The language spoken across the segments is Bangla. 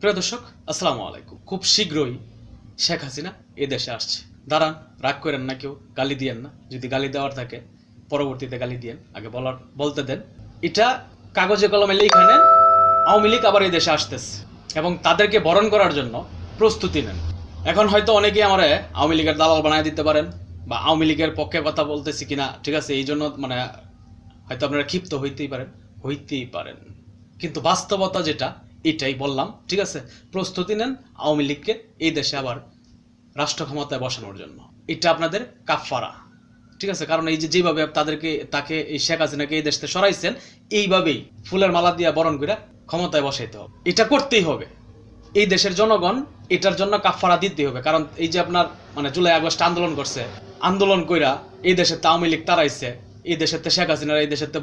প্রিয় দর্শক, আসসালামু আলাইকুম। খুব শীঘ্রই শেখ হাসিনা এ দেশে আসছে। দাঁড়ান, রাগ করেন না কেউ, গালি দিয়েন না। যদি গালি দেওয়ার থাকে, পরবর্তীতে গালি দিয়েন। আগে বলার, বলতে দেন। এটা কাগজে কলমে লিখে নেন, আওয়ামী লীগ আবার এই দেশে আসতেছে এবং তাদেরকে বরণ করার জন্য প্রস্তুতি নেন। এখন হয়তো অনেকেই আমার আওয়ামী লীগের দালাল বানিয়ে দিতে পারেন বা আওয়ামী লীগের পক্ষে কথা বলতেছি কিনা, ঠিক আছে, এই জন্য মানে হয়তো আপনারা ক্ষিপ্ত হইতেই পারেন হইতেই পারেন। কিন্তু বাস্তবতা যেটা এটাই বললাম, ঠিক আছে? প্রস্তুতি নেন আওয়ামী লীগকে এই দেশে আবার রাষ্ট্র ক্ষমতায় বসানোর জন্য। এটা আপনাদের কাফফারা, ঠিক আছে? কারণ এই যেভাবে তাদেরকে, তাকে এই শেখ হাসিনাকে এই দেশ সরাইছেন, এইভাবেই ফুলের মালা দিয়া বরণ করে ক্ষমতায় বসাইতে হবে। এটা করতেই হবে। এই দেশের জনগণ এটার জন্য কাফফারা দিতে হবে। কারণ এই যে আপনার মানে জুলাই আগস্ট আন্দোলন করছে, আন্দোলন কইরা এই দেশের আওয়ামী লীগ তারাইছে এই দেশের তে শেখ হাসিনার এই দেশের তে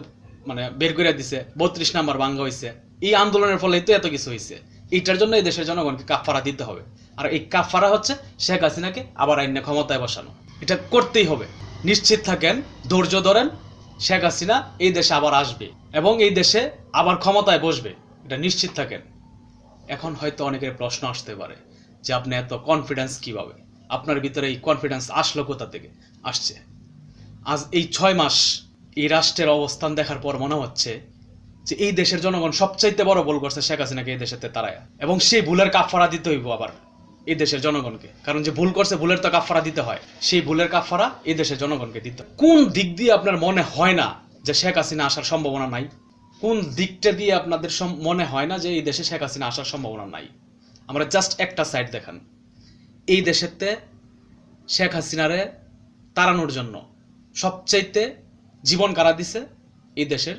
মানে বের করে দিছে, বত্রিশ নাম্বার ভাঙ্গা হয়েছে এই আন্দোলনের ফলে তো এত কিছু হয়েছে। এইটার জন্য এই দেশের জনগণকে কাফফারা দিতে হবে। আর এই কাফফারা হচ্ছে শেখ হাসিনাকে আবার আইনে ক্ষমতায় বসানো। এটা করতেই হবে। নিশ্চিত থাকেন, ধৈর্য ধরেন, শেখ হাসিনা এই দেশে আবার আসবে এবং এই দেশে আবার ক্ষমতায় বসবে। এটা নিশ্চিত থাকেন। এখন হয়তো অনেকের প্রশ্ন আসতে পারে যে আপনি এত কনফিডেন্স কীভাবে? আপনার ভিতরে এই কনফিডেন্স আসলো কোথা থেকে? আসছে। আজ এই ছয় মাস এই রাষ্ট্রের অবস্থান দেখার পর মনে হচ্ছে যে এই দেশের জনগণ সবচাইতে বড় ভুল করছে শেখ হাসিনাকে এই দেশেতে তারায়। এবং সেই ভুলের কাফারা দিতে হইব আবার এই দেশের জনগণকে। কারণ যে ভুল করছে ভুলের তো কাফারা দিতে হয়। সেই ভুলের কাফারা এই দেশের জনগণকে দিতে কোন দিক দিয়ে আপনার মনে হয় না যে শেখ হাসিনা আসার সম্ভাবনা নাই? কোন দিকটা দিয়ে আপনাদের মনে হয় না যে এই দেশে শেখ হাসিনা আসার সম্ভাবনা নাই? আমরা জাস্ট একটা সাইড দেখান। এই দেশেতে শেখ হাসিনারে তাড়ানোর জন্য সবচাইতে জীবন কারা দিছে? এই দেশের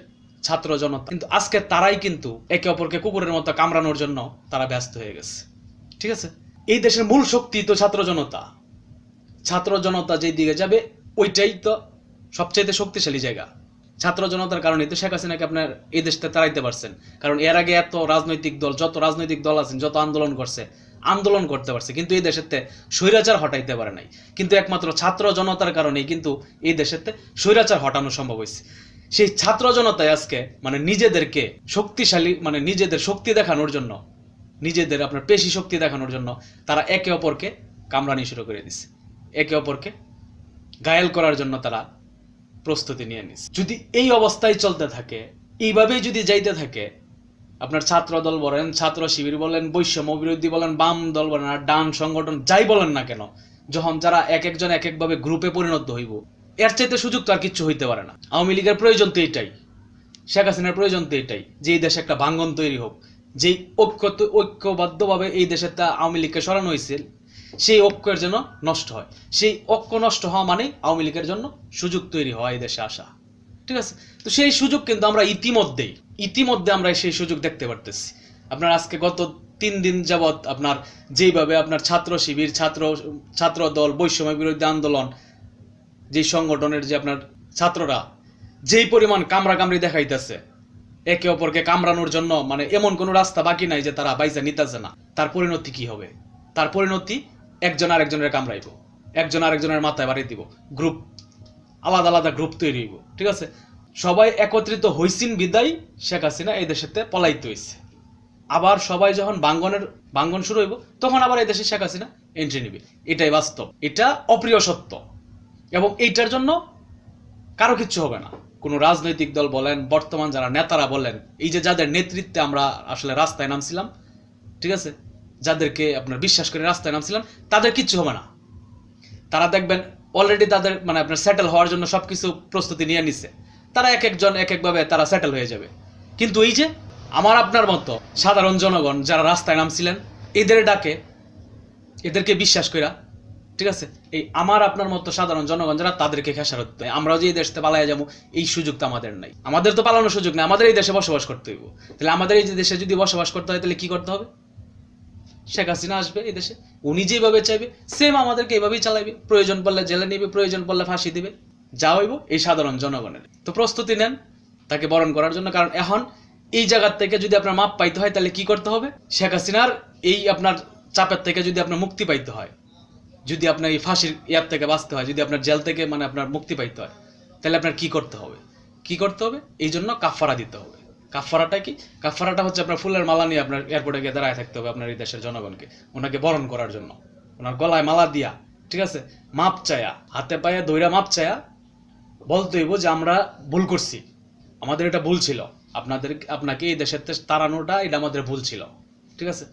ছাত্র জনতা। কিন্তু আজকে তারাই কিন্তু একে অপরকে কুকুরের মতো কামড়ানোর জন্য তারা ব্যস্ত হয়ে গেছে। ঠিক আছে? এই দেশের মূল শক্তি তো ছাত্র জনতা। ছাত্র জনতা যেই দিকে যাবে, ওইটাই তো সবচাইতে শক্তিশালী জায়গা। ছাত্র জনতার কারণে তো শেখ হাসিনাকে আপনার এই দেশটা তাড়াইতে পারছেন। কারণ এর আগে এত রাজনৈতিক দল, যত রাজনৈতিক দল আছেন, যত আন্দোলন করছে, আন্দোলন করতে পারছে, কিন্তু এই দেশেতে স্বৈরাচার হটাইতে পারে নাই। কিন্তু একমাত্র ছাত্র জনতার কারণেই কিন্তু এই দেশেতে স্বৈরাচার হটানো সম্ভব হয়েছে। সেই ছাত্র জনতায় আজকে মানে নিজেদেরকে শক্তিশালী মানে নিজেদের শক্তি দেখানোর জন্য, নিজেদের আপনার পেশি শক্তি দেখানোর জন্য তারা একে অপরকে কামড়ানি শুরু করে দিছে। একে অপরকে ঘায়েল করার জন্য তারা প্রস্তুতি নিয়ে নিছে। যদি এই অবস্থায় চলতে থাকে, এইভাবেই যদি যাইতে থাকে, আপনার ছাত্র দল বলেন, ছাত্র শিবির বলেন, বৈষম্য বিরোধী বলেন, বাম দল বলেন, আর ডান সংগঠন যাই বলেন না কেন, যখন যারা এক একজন এক একভাবে গ্রুপে পরিণত হইব এর চাইতে সুযোগ তো আর কিচ্ছু হইতে পারে না। আওয়ামী লীগের প্রয়োজন তো এটাই। শেখ হাসিনার প্রয়োজন তো এটাই যে এই দেশে একটা ভাঙ্গন তৈরি হোক। যেই ঐক্য ঐক্যবদ্ধভাবে এই দেশের তা আওয়ামী লীগকে সরানো হয়েছিল সেই ঐক্যের জন্য নষ্ট হয়। সেই ঐক্য নষ্ট হওয়া মানে আওয়ামী লীগের জন্য সুযোগ তৈরি হওয়া এই দেশে আসা। ঠিক আছে? তো সেই সুযোগ কিন্তু আমরা ইতিমধ্যেই, ইতিমধ্যে আমরা সেই সুযোগ দেখতে পারতেছি। আপনার আজকে গত তিন দিন যাবৎ আপনার যেইভাবে আপনার ছাত্র শিবির ছাত্র ছাত্র দল বৈষম্য বিরোধী আন্দোলন যে সংগঠনের যে আপনার ছাত্ররা যেই পরিমাণ কামড়া কামড়ি দেখাইতেছে, একে অপরকে কামড়ানোর জন্য মানে এমন কোনো রাস্তা বাকি নাই যে তারা বাইসা নিতেছে না। তার পরিণতি কি হবে? তার পরিণতি একজন আরেকজনের কামড়াইব, একজন আরেকজনের মাথায় বাড়ি দিব গ্রুপ আলাদা আলাদা গ্রুপ তৈরি হইব, ঠিক আছে? সবাই একত্রিত হইসিন বিদায় শেখ হাসিনা এই দেশেতে পলাইতে হইছে। আবার সবাই যখন বাঙ্গনের, বাঙ্গন শুরু হইব, তখন আবার এই দেশে শেখ হাসিনা এন্ট্রি নিবে। এটাই বাস্তব। এটা অপ্রিয় সত্য। এবং এইটার জন্য কারও কিচ্ছু হবে না। কোনো রাজনৈতিক দল বলেন, বর্তমান যারা নেতারা বলেন, এই যে যাদের নেতৃত্বে আমরা আসলে রাস্তায় নামছিলাম, ঠিক আছে? যাদেরকে আপনার বিশ্বাস করে রাস্তায় নামছিলাম, তাদের কিচ্ছু হবে না। তারা দেখবেন অলরেডি তাদের মানে আপনার সেটেল হওয়ার জন্য সবকিছু প্রস্তুতি নিয়ে নিছে। তারা এক একজন এক একভাবে তারা সেটেল হয়ে যাবে। কিন্তু এই যে আমার আপনার মতো সাধারণ জনগণ যারা রাস্তায় নামছিলেন, এদের ডাকে, এদেরকে বিশ্বাস কইরা ঠিক আছে? এই আমার, আপনার মতো সাধারণ জনগণ যারা তাদেরকে খেসারত দেয়, আমরাও যে এই দেশতে পালাইয়া যাব, এই সুযোগ তো আমাদের নাই। আমাদের তো পালানোর সুযোগ নেই, আমাদের এই দেশে বসবাস করতে হইব। তাহলে আমাদের এই দেশে যদি বসবাস করতে হয়, তাহলে কি করতে হবে? শেখ হাসিনা আসবে এই দেশে, উনি যেভাবে চাইবে সেম আমাদেরকে এইভাবেই চালাইবে। প্রয়োজন পড়লে জেলে নিবে, প্রয়োজন পড়লে ফাঁসি দিবে। যা হইব এই সাধারণ জনগণের। তো প্রস্তুতি নেন তাকে বরণ করার জন্য, কারণ এখন এই জায়গার থেকে যদি আপনার মাপ পাইতে হয়, তাহলে কি করতে হবে? শেখ হাসিনার এই আপনার চাপের থেকে যদি আপনার মুক্তি পাইতে হয় যদি আপনার এই ফাঁসির ইয়ার থেকে বাঁচতে হয়, যদি আপনার জেল থেকে মানে আপনার মুক্তি পাইতে হয়, তাহলে আপনার কি করতে হবে? কি করতে হবে? এই জন্য কাফারা দিতে হবে। কাফারাটা কি? কাফারাটা হচ্ছে আপনার ফুলের মালা নিয়ে আপনার এয়ারপোর্টে গিয়ে দাঁড়ায় থাকতে হবে আপনার এই দেশের জনগণকে, ওনাকে বরণ করার জন্য। ওনার গলায় মালা দিয়া, ঠিক আছে? মাপ চায়া, হাতে পায়ে দইরা মাপ চায়া বলতে হইব যে আমরা ভুল করছি। আমাদের এটা ভুল ছিল। আপনাদের, আপনাকে এই দেশের তাড়ানোটা এটা আমাদের ভুল ছিল। ঠিক আছে?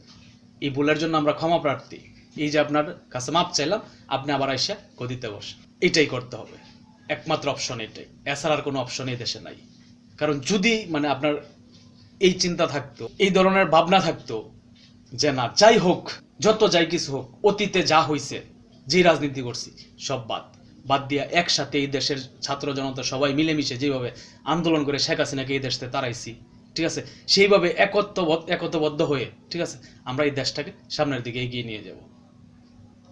এই ভুলের জন্য আমরা ক্ষমা প্রার্থী। এই যে আপনার কাছে মাপ চাইলাম, আপনি আবার এসে গদিতে বসে এটাই করতে হবে। একমাত্র অপশন এটাই। এছাড়া আর কোনো অপশন এই দেশে নাই। কারণ যদি মানে আপনার এই চিন্তা থাকতো, এই ধরনের ভাবনা থাকতো যে না, যাই হোক, যত যাই কিছু হোক, অতীতে যা হইছে, যে রাজনীতি করছি, সব বাদ। বাদ দিয়া একসাথে এই দেশের ছাত্র জনতা সবাই মিলেমিশে যেভাবে আন্দোলন করে শেখ হাসিনাকে এই দেশতে তাড়াইছি, ঠিক আছে? সেইভাবে একত্ববদ্ধ একতবদ্ধ হয়ে, ঠিক আছে? আমরা এই দেশটাকে সামনের দিকে এগিয়ে নিয়ে যাব।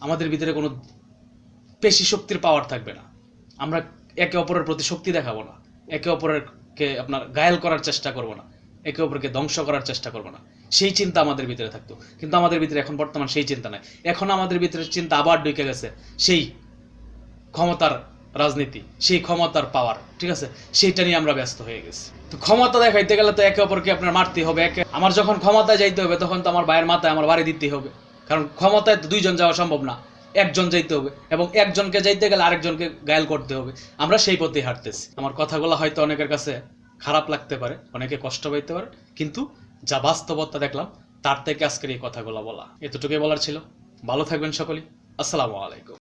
আমাদের ভিতরে কোনো পেশি শক্তির পাওয়ার থাকবে না। আমরা একে অপরের প্রতি শক্তি দেখাবো না। একে অপরেরকে আপনার গায়েল করার চেষ্টা করব না। একে অপরকে ধ্বংস করার চেষ্টা করব না। সেই চিন্তা আমাদের ভিতরে থাকতো। কিন্তু আমাদের ভিতরে এখন বর্তমান সেই চিন্তা নাই। এখন আমাদের ভিতরে চিন্তা আবার ঢুকে গেছে। সেই ক্ষমতার রাজনীতি, সেই ক্ষমতার পাওয়ার ঠিক আছে? সেইটা নিয়ে আমরা ব্যস্ত হয়ে গেছি। তো ক্ষমতা দেখাইতে গেলে তো একে অপরকে আপনার মারতে হবে। একে আমার যখন ক্ষমতায় যাইতে হবে, তখন তো আমার ভাইয়ের মাথায় আমার বাড়ি দিতে হবে। কারণ ক্ষমতায় দুইজন যাওয়া সম্ভব না। একজন যাইতে হবে এবং একজনকে যাইতে গেলে আরেকজনকে গায়েল করতে হবে। আমরা সেই পথেই হাঁটতেছি। আমার কথাগুলো হয়তো অনেকের কাছে খারাপ লাগতে পারে, অনেকে কষ্ট পাইতে পারে, কিন্তু যা বাস্তবতা দেখলাম, তার থেকে আজকের এই কথাগুলো বলা। এতটুকুই বলার ছিল। ভালো থাকবেন সকলেই। আসসালামু আলাইকুম।